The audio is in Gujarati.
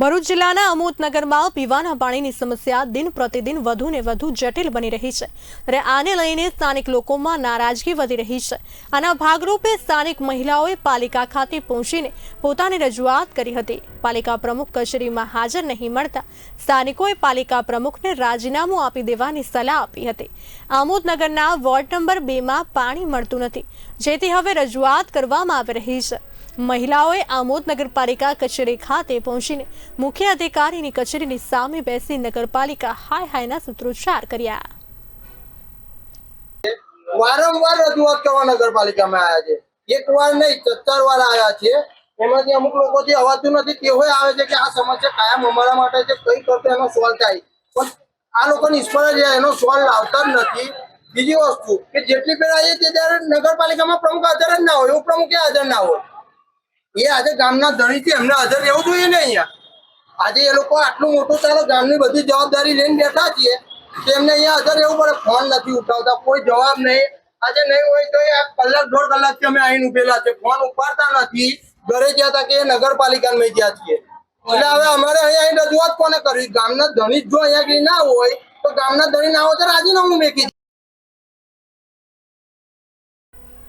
ભરૂચ જિલ્લાના અમોદનગરમાં પીવાના પાણીની સમસ્યા દિન પ્રતિદિન વધુ ને વધુ જટિલ બની રહી છે. ત્યારે આને લઈને સ્થાનિક લોકોમાં નારાજગી વધી રહી છે. આના ભાગરૂપે સ્થાનિક મહિલાઓએ પાલિકા ખાતે પહોંચીને પોતાની રજૂઆત કરી હતી. પાલિકા પ્રમુખ કચેરીમાં હાજર નહીં મળતા સ્થાનિકોએ પાલિકા પ્રમુખને રાજીનામું આપી દેવાની સલાહ આપી હતી. આમોદનગરના વોર્ડ નંબર બેમાં પાણી મળતું નથી, જેથી હવે રજૂઆત કરવામાં આવી રહી છે. મહિલાઓએ આમોદ નગરપાલિકા કચેરી ખાતે પહોંચીને મુખ્ય અધિકારીની કચેરીની સામે બેસી નગરપાલિકા હાય હાયના સૂત્રોચ્ચાર કર્યા. વારંવાર રજૂઆત કરવા નગરપાલિકામાં આવ્યા છે. એક વાર નહીં સત્તર વાર આવ્યા છે. એમાંથી અમુક લોકોથી અવાતું નથી. તેઓ આવે છે કે આ સમસ્યા કાયમ અમારા માટે છે. કઈ કરતો એનો સોલ્વ થાય. પણ આ લોકો નિષ્ફળ રહ્યા, એનો સોલ્વ લાવતા જ નથી. બીજી વસ્તુ કે જેટલી પેલા આવીએ તે ત્યારે નગરપાલિકામાં પ્રમુખ હાજર જ ના હોય. એવું પ્રમુખે હાજર ના હોય. એ આજે ગામના ધણીથી એમને હાજર રહેવું જોઈએ ને અહીંયા. આજે એ લોકો આટલું મોટું ચાલો, ગામની બધી જવાબદારી લઈને બેઠા છીએ. તેમને અહીંયા હાજર રહેવું પડે. ફોન નથી ઉઠાવતા, કોઈ જવાબ નહીં. આજે નહીં હોય તો આ કલાક, દોઢ કલાકથી અમે અહીં ઉભેલા છે. ફોન ઉપાડતા નથી. ઘરે ગયા હતા કે એ નગરપાલિકામાં ગયા છીએ. એટલે હવે અમારે અહીંયા અહીં રજૂઆત કોને કરવી? ગામના ધણી જો અહીંયા ના હોય, તો ગામના ધણી ના હોય તો રાજીનામું મેકી